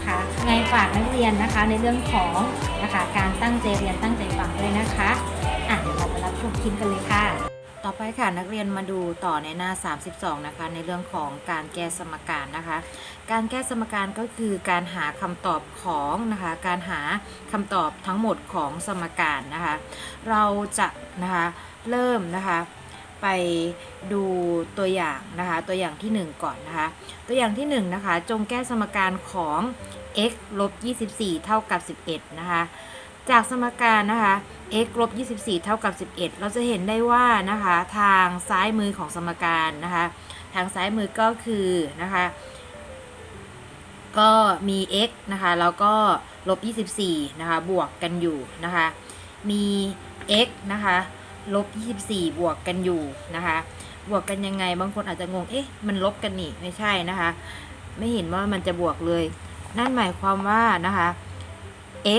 นะคะไงฝากนักเรียนนะคะในเรื่องของนะคะการตั้งใจเรียนตั้งใจฟังด้วยนะคะอะเดี๋ยวเราไปรับชมคลิปกันเลยค่ะ ต่อไปค่ะนักเรียนมาดูต่อในหน้า 32 นะคะ ในเรื่องของการแก้สมการนะคะ การแก้สมการก็คือการหาคำตอบของนะคะ การหาคำตอบทั้งหมดของสมการนะคะ เราจะนะคะเริ่มนะคะ ไปดูตัวอย่างนะคะ ตัวอย่างที่ 1 ก่อนนะคะ ตัวอย่างที่1นะคะ จงแก้สมการของ x ลบ24 เท่ากับ 11 นะคะ จากสมการนะคะ x ลบ24 เท่ากับ 11 เราจะเห็นได้ว่านะคะ ทางซ้ายมือของสมการนะคะ ทางซ้ายมือก็คือนะคะ ก็มี x นะคะ แล้วก็ลบ24 นะคะ บวกกันอยู่นะคะ มี x นะคะ ลบ24 บวกกันอยู่นะคะ บวกกันยังไงบางคนอาจจะงง เอ๊ะ มันลบกันนี่ไม่ใช่นะคะ ไม่เห็นว่ามันจะบวกเลย นั่นหมายความว่านะคะ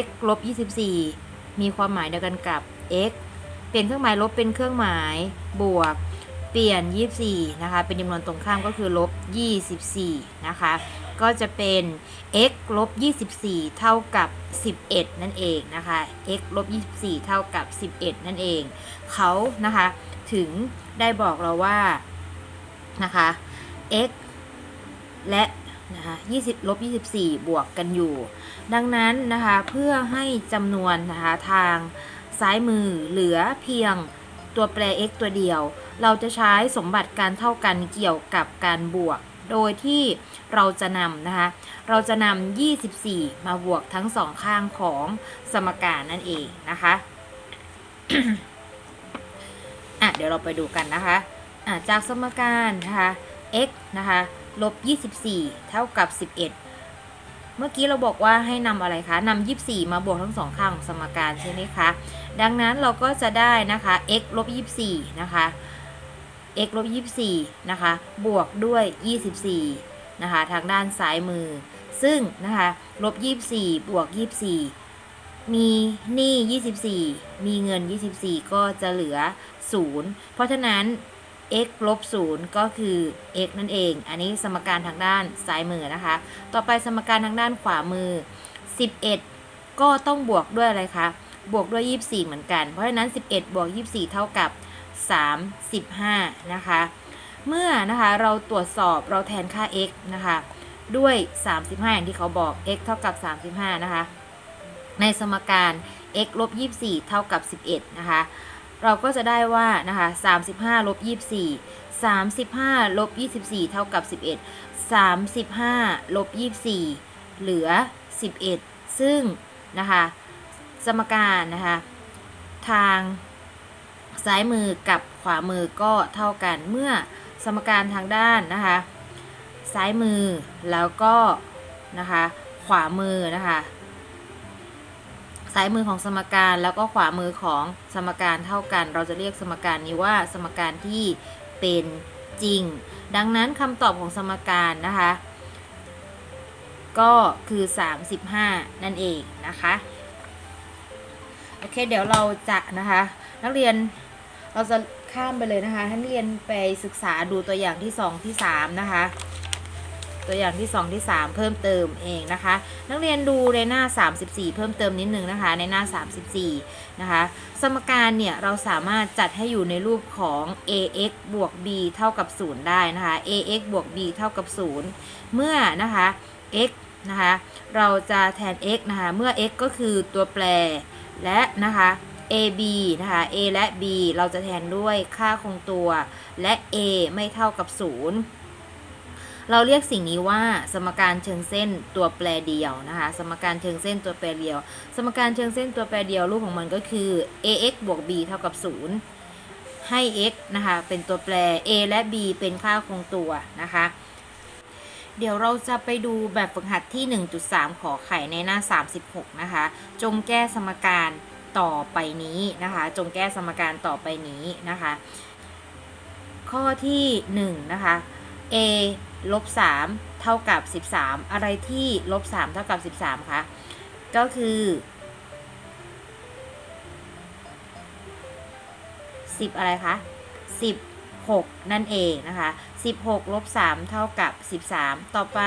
x ลบ24 มีความหมายเดียวกันกับ x เปลี่ยนเครื่องหมายลบเป็นเครื่องหมายบวก เปลี่ยน 24 นะคะ เป็นจำนวนตรงข้ามก็คือลบ 24 นะคะ ก็จะเป็น x ลบ24 เท่ากับ 11 นั่นเองนะคะ x ลบ24 เท่ากับ 11 นั่นเอง เขานะคะถึงได้บอกเราว่านะคะ x และนะคะ20ลบ24 บวกกันอยู่ ดังนั้นนะคะเพื่อให้จำนวนนะคะทางซ้ายมือเหลือเพียงตัวแปร x ตัวเดียว เราจะใช้สมบัติการเท่ากันเกี่ยวกับการบวก โดยที่เราจะนำนะคะ เราจะนำ24 มาบวกทั้งสองข้างของสมการนั่นเองนะคะอะเดี๋ยวเราไปดูกันนะคะอะจากสมการนะคะ x นะคะลบ 24 เท่ากับ 11 เมื่อกี้เราบอกว่าให้นำอะไรคะนำ24 มาบวกทั้งสองข้างของสมการใช่ไหมคะ ดังนั้นเราก็จะได้นะคะ x ลบ 24 นะคะ x ลบ24นะคะ บวกด้วย 24 นะคะ ทางด้านซ้ายมือ ซึ่งนะคะลบ24 บวก 24 มีหนี้ 24 มีเงิน 24 ก็จะเหลือ 0 เพราะฉะนั้น x ลบ0ก็คือ x นั่นเอง อันนี้สมการทางด้านซ้ายมือนะคะ ต่อไปสมการทางด้านขวามือ 11 ก็ต้องบวกด้วยอะไรคะ บวกด้วย 24 เหมือนกัน เพราะฉะนั้น 11 บวก 24 เท่ากับ 35 นะคะ เมื่อนะคะเราตรวจสอบเราแทนค่า x นะคะ ด้วย 35 อย่างที่เขาบอก x เท่ากับ 35 นะคะ ในสมการ x ลบ 24 เท่ากับ 11 นะคะ เราก็จะได้ว่านะคะ 35 ลบ 24 35 ลบ 24 เท่ากับ 11 35 ลบ 24 เหลือ 11 ซึ่งนะคะ สมการนะคะ ทาง ซ้ายมือกับขวามือก็เท่ากันเมื่อสมการทางด้านนะคะ ซ้ายมือแล้วก็นะคะขวามือนะคะซ้ายมือของสมการแล้วก็ขวามือของสมการเท่ากัน เราจะเรียกสมการนี้ว่าสมการที่เป็นจริง ดังนั้นคำตอบของสมการนะคะ ก็คือ 35 นั่นเองนะคะ โอเค เดี๋ยวเราจะนะคะ นักเรียน เราจะข้ามไปเลยนะคะให้นักเรียนไปศึกษาดูตัวอย่างที่2ที่3นะคะ ตัวอย่างที่ 2 ที่ 3 เพิ่มเติมเองนะคะ นักเรียนดูในหน้า 34 เพิ่มเติมนิดนึงนะคะ ในหน้า 34 นะคะ สมการเนี่ยเราสามารถจัดให้อยู่ในรูปของ ax บวก b เท่ากับ 0 ได้นะคะ ax บวก b เท่ากับ 0 เมื่อนะคะ x นะคะ เราจะแทน x นะคะ เมื่อ x ก็คือตัวแปรและนะคะ ab นะคะ a และ b เราจะแทนด้วยค่าคงตัว และ a ไม่เท่ากับ 0 เราเรียกสิ่งนี้ว่าสมการเชิงเส้นตัวแปรเดียวนะคะ สมการเชิงเส้นตัวแปรเดียว สมการเชิงเส้นตัวแปรเดียวรูปของมันก็คือ ax บวก b เท่ากับ 0 ให้ x นะคะเป็นตัวแปร a และ b เป็นค่าคงตัวนะคะเดี๋ยวเราจะไปดูแบบฝึกหัดที่ 1.3 ขอไข่ในหน้า 36 นะคะ จงแก้สมการ ต่อไปนี้นะคะ จงแก้สมการต่อไปนี้นะคะ ข้อที่1นะคะ a ลบ3เท่ากับ 13 อะไรที่ลบ3เท่ากับ 13คะก็คือ 10 อะไรคะ16 นั่นเองนะคะ 16ลบ3เท่ากับ 13 ต่อไป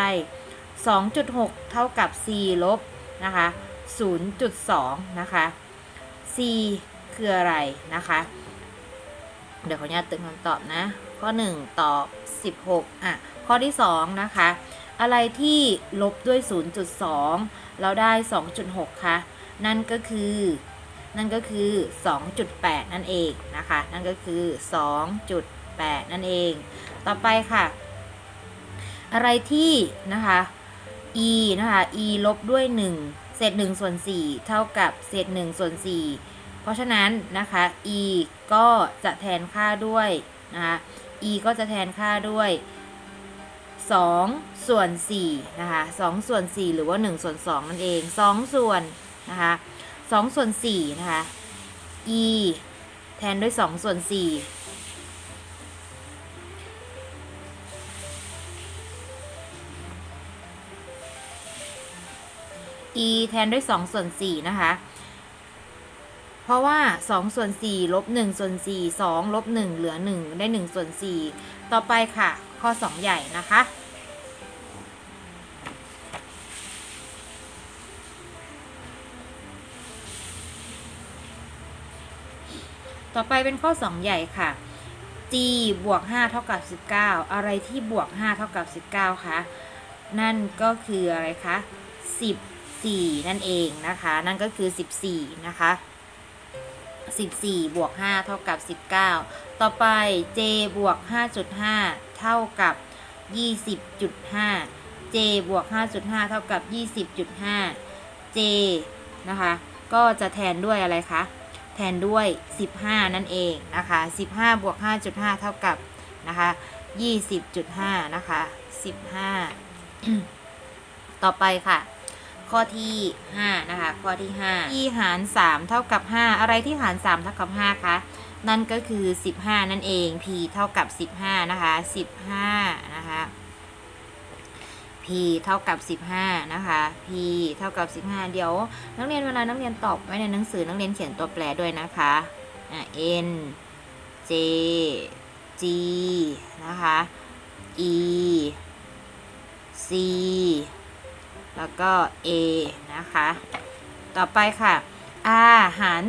2.6 เท่ากับ c ลบนะคะ0.2 นะคะ c คืออะไรนะคะ เดี๋ยวขออนุญาตตึงคำตอบนะ ข้อ 1 ตอบ 16 อะ ข้อที่ 2 นะคะ อะไรที่ลบด้วย 0.2เราได้ 2.6 คะ นั่นก็คือ นั่นก็คือ 2.8 นั่นเองนะคะ นั่นก็คือ 2.8 นั่นเอง ต่อไปค่ะ อะไรที่นะคะ e นะคะ e ลบด้วย 1 เศษ1ส่วน4เท่ากับเศษ1ส่วน4เพราะฉะนั้นนะคะ e ก็จะแทนค่าด้วยนะคะ e ก็จะแทนค่าด้วย2ส่วน4นะคะ2ส่วน 4 หรือว่า 1 ส่วน 2 นั่นเอง 2 ส่วนนะคะ2ส่วน4นะคะ e แทนด้วย 2 ส่วน4 e แทนด้วย2ส่วน4นะคะ เพราะว่า 2 ส่วน4ลบ1ส่วน4 2ลบ1เหลือ 1 ได้ 1 ส่วน 4 ต่อไปค่ะ ข้อ 2 ใหญ่นะคะ ต่อไปเป็นข้อ 2 ใหญ่ค่ะ g บวก 5 เท่ากับ 19 อะไรที่บวก 5 เท่ากับ 19 คะ นั่นก็คืออะไรคะ 14 นั่นเองนะคะ นั่นก็คือ 14 นะคะ 14 บวก 5 เท่ากับ 19 ต่อไป j บวก 5.5 เท่ากับ 20.5 j บวก 5.5 เท่ากับ 20.5 j นะคะ ก็จะแทนด้วยอะไรคะ แทนด้วย 15 นั่นเองนะคะ 15 บวก 5.5 เท่ากับนะคะ20.5 นะคะ 15 ต่อไปค่ะ ข้อที่5นะคะข้อที่5ที่หาร 3 เท่ากับ 5 อะไรที่หาร 3 เท่ากับ5คะนั่นก็คือ 15 นั่นเอง p เท่ากับ 15 นะคะ 15 นะคะ p เท่ากับ 15 นะคะ p เท่ากับ 15 เดี๋ยว นักเรียนเวลานักเรียนตอบไว้ในหนังสือนักเรียนเขียนตัวแปรด้วยนะคะอะ n j g นะคะ e c แล้วก็ a นะคะ ต่อไปค่ะ r หาร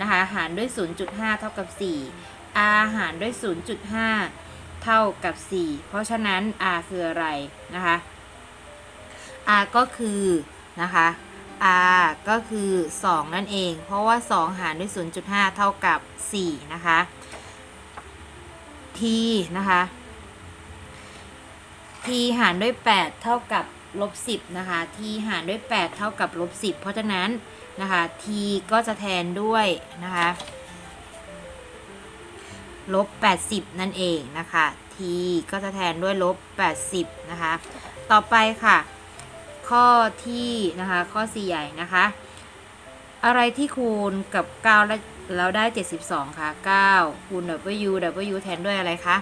นะคะหารด้วย 0.5 เท่ากับ 4 r หารด้วย 0.5 เท่ากับ 4 เพราะฉะนั้น r คืออะไรนะคะ r ก็คือนะคะ r ก็คือ 2 นั่นเอง เพราะว่า 2 หารด้วย 0.5 เท่ากับ 4 นะคะ t นะคะ t หารด้วย 8 เท่ากับ ลบ10นะคะ t หารด้วย 8 เท่ากับลบ10 เพราะฉะนั้นนะคะ t ก็จะแทนด้วยนะคะลบ80 นั่นเองนะคะ t ก็จะแทนด้วยลบ80นะคะ ต่อไปค่ะ ข้อที่นะคะ ข้อ 4 ใหญ่นะคะ อะไรที่คูณกับ 9 แล้วแล้วได้ 72 ค่ะ 9 คูณ w w แทนด้วยอะไรคะ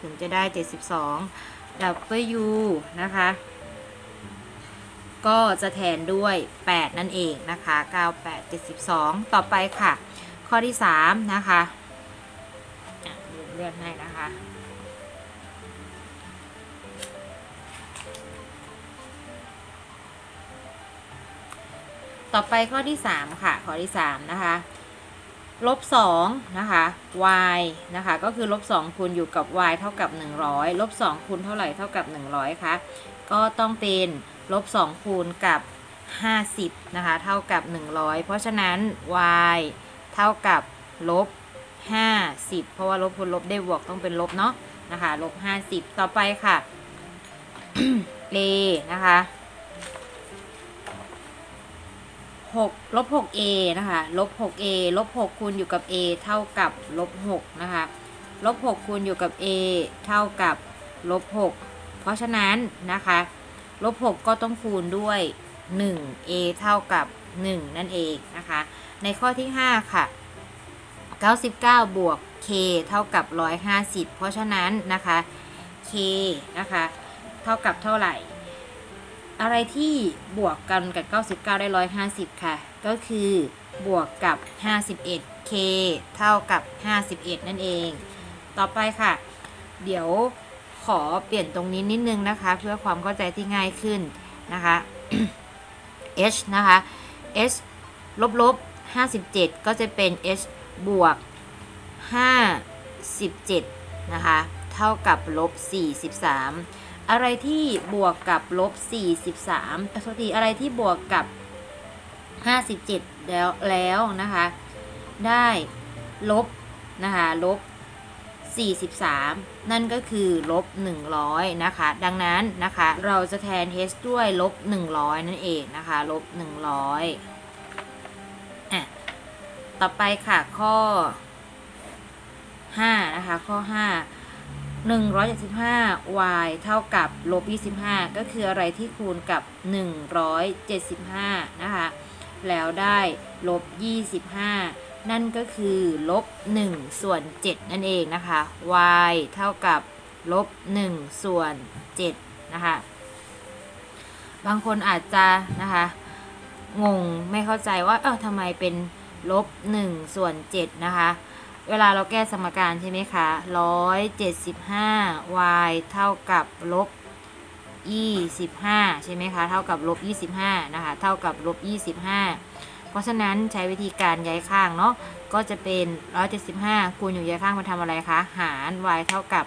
ถึงจะได้ 72 w นะคะ ก็จะแทนด้วย 8 นั่นเองนะคะ 9 8 72 ต่อไปค่ะ ข้อที่ 3 นะคะเลื่อนให้นะคะ ต่อไปข้อที่ 3 ค่ะ ข้อที่ 3 นะคะ ลบ2นะคะ y นะคะ ก็คือลบ2คูณอยู่กับ y เท่ากับ 100 ลบ2คูณเท่าไหร่เท่ากับ 100คะ ก็ต้องเป็นลบ2คูณกับ 50 นะคะ เท่ากับ 100 เพราะฉะนั้น y เท่ากับลบ 50 เพราะว่าลบคูณลบได้บวกต้องเป็นลบเนาะนะคะลบ 50 ต่อไปค่ะ a นะคะ6ลบ 6a นะคะลบ 6a ลบ 6 คูณอยู่กับ a เท่ากับลบ 6 นะคะ ลบ 6 คูณอยู่กับ a เท่ากับลบ 6 เพราะฉะนั้นนะคะลบ6ก็ต้องคูณด้วย 1 a เท่ากับ 1 นั่นเองนะคะ ในข้อที่ 5 ค่ะ 99 บวก k เท่ากับ 150 เพราะฉะนั้นนะคะ k นะคะ เท่ากับเท่าไหร่ อะไรที่บวกกันกับ 99 ได้ 150 ค่ะ ก็คือบวกกับ 51 k เท่ากับ 51 นั่นเอง ต่อไปค่ะ เดี๋ยว ขอเปลี่ยนตรงนี้นิดนึงนะคะ เพื่อความเข้าใจที่ง่ายขึ้นนะคะ h นะคะ h ลบลบ57 ก็จะเป็น h บวก 57 นะคะ เท่ากับลบ43 อะไรที่บวกกับลบ43อะโทษทีอะไรที่บวกกับ 57 แล้วแล้วนะคะ ได้ลบนะคะลบ 43 นั่นก็คือลบ100 นะคะ ดังนั้นนะคะ เราจะแทน h ด้วยลบ100 นั่นเองนะคะลบ100อะต่อไปค่ะข้อ 5 นะคะ ข้อ 5 175 y เท่ากับลบ25 ก็คืออะไรที่คูณกับ 175 นะคะ แล้วได้ลบ25 นั่นก็คือลบ1ส่วน 7 นั่นเองนะคะ y เท่ากับลบ1ส่วน7นะคะ บางคนอาจจะนะคะงงไม่เข้าใจว่าเออทำไมเป็นลบ1ส่วน7นะคะ เวลาเราแก้สมการใช่ไหมคะ175 y เท่ากับลบ25 ใช่ไหมคะ เท่ากับลบ25นะคะ เท่ากับลบ25 ราะฉะนั้นใช้วิธีการย้ายข้างเนาะก็จะเป็น 175 คูณอยู่ย้ายข้างมาทำอะไรคะ หาร y เท่ากับ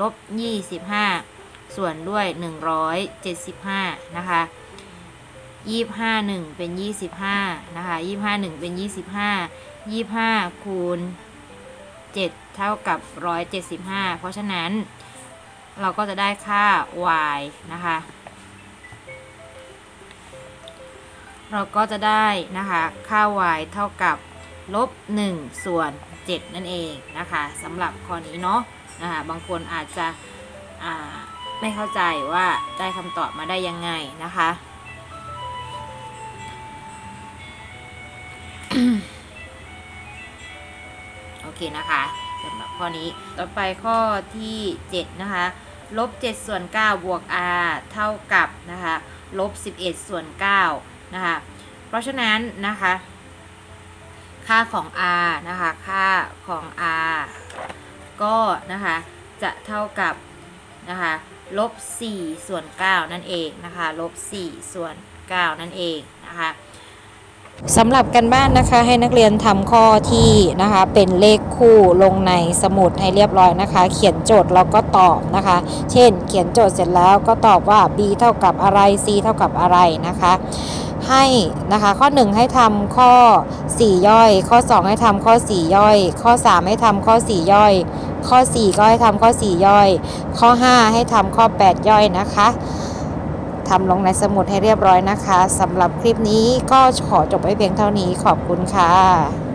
ลบ 25 ส่วนด้วย 175 นะคะ25 1 เป็น 25 นะคะ 25 1 เป็น 25 25 คูณ 7 เท่ากับ 175 เพราะฉะนั้นเราก็จะได้ค่า y นะคะ เราก็จะได้นะคะค่า y เท่ากับลบ1ส่วน 7 นั่นเองนะคะสำหรับข้อนี้เนาะนะคะบางคนอาจจะไม่เข้าใจว่าได้คำตอบมาได้ยังไงนะคะโอเคนะคะสำหรับข้อนี้ต่อไปข้อที่ 7 นะคะลบ7ส่วน9บวก r เท่ากับนะคะลบ11ส่วน9 นะคะเพราะฉะนั้นนะคะค่าของ r นะคะค่าของ r ก็นะคะจะเท่ากับนะคะลบ4ส่วน9นั่นเองนะคะลบ4ส่วน9นั่นเองนะคะสำหรับกันบ้านนะคะให้นักเรียนทำข้อที่นะคะเป็นเลขคู่ลงในสมุดให้เรียบร้อยนะคะ เขียนโจทย์แล้วก็ตอบนะคะ เช่น เขียนโจทย์เสร็จแล้วก็ตอบว่า b เท่ากับอะไร c เท่ากับอะไรนะคะ ให้นะคะข้อ 1 ให้ทำข้อ 4 ย่อย ข้อ 2 ให้ทำข้อ 4 ย่อย ข้อ 3 ให้ทำข้อ 4 ย่อย ข้อ 4 ก็ให้ทำข้อ 4 ย่อย ข้อ 5 ให้ทำข้อ 8 ย่อยนะคะทำลงในสมุดให้เรียบร้อยนะคะสำหรับคลิปนี้ก็ขอจบไว้เพียงเท่านี้ขอบคุณค่ะ